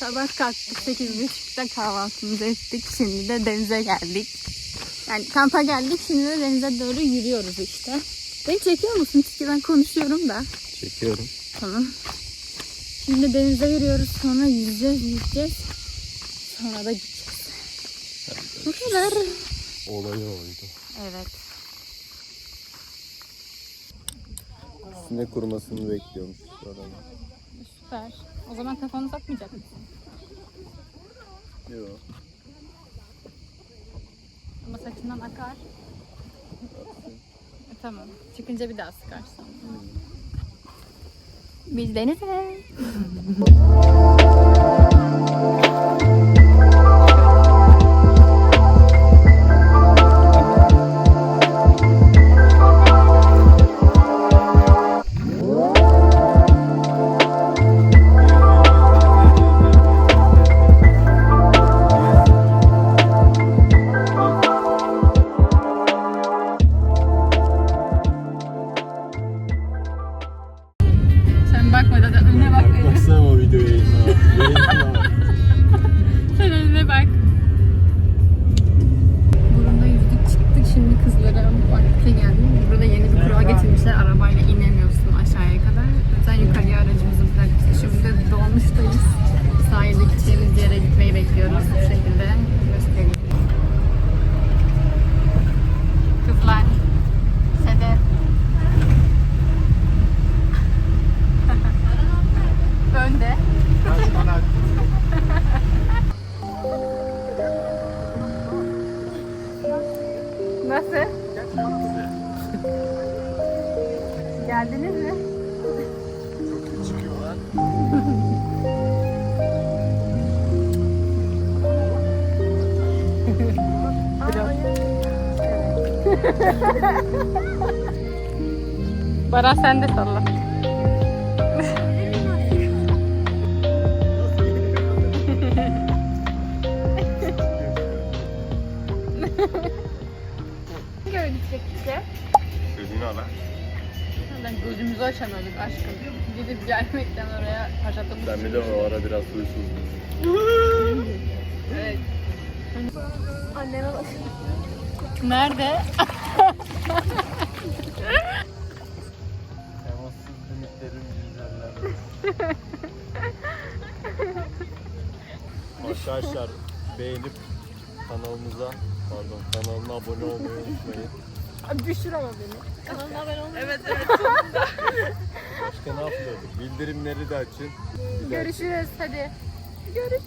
Sabah kalktık 8.30'da kahvaltımızı ettik. Şimdi de denize geldik. Yani kampa geldik şimdi de denize doğru yürüyoruz işte. Beni çekiyor musun? Çünkü ben konuşuyorum da. Çekiyorum. Tamam. Şimdi denize yürüyoruz sonra yüzeceğiz yüzeceğiz. Sonra da gideceğiz. Bu kadar. Olayı oydu. Evet. Sine kurumasını bekliyormuş arada. Süper. O zaman kafanı takmayacak mısın? Yok. Ama saçından akar. E, tamam. Çıkınca bir daha sıkarsın. Biz denize. Arabayla inemiyorsun Geldiniz mi? Çıkıyorlar. Baran sen de salla. Gidecek bize. Gözünü ala. Ben gözümüzü açamadık aşkım. Gidip gelmekten oraya harcadığımız Sen bir de o ara biraz huysuzdun. Evet. Anneme bak. Nerede? Temassız limitlerin güzeller. Arkadaşlar beğenip kanalımıza pardon kanalına abone olmayı unutmayın. Düşür ama beni. Kanalıma abone olmayı Evet Başka ne yapıyorduk? Bildirimleri de açın. Bir Görüşürüz hadi. Görüşürüz.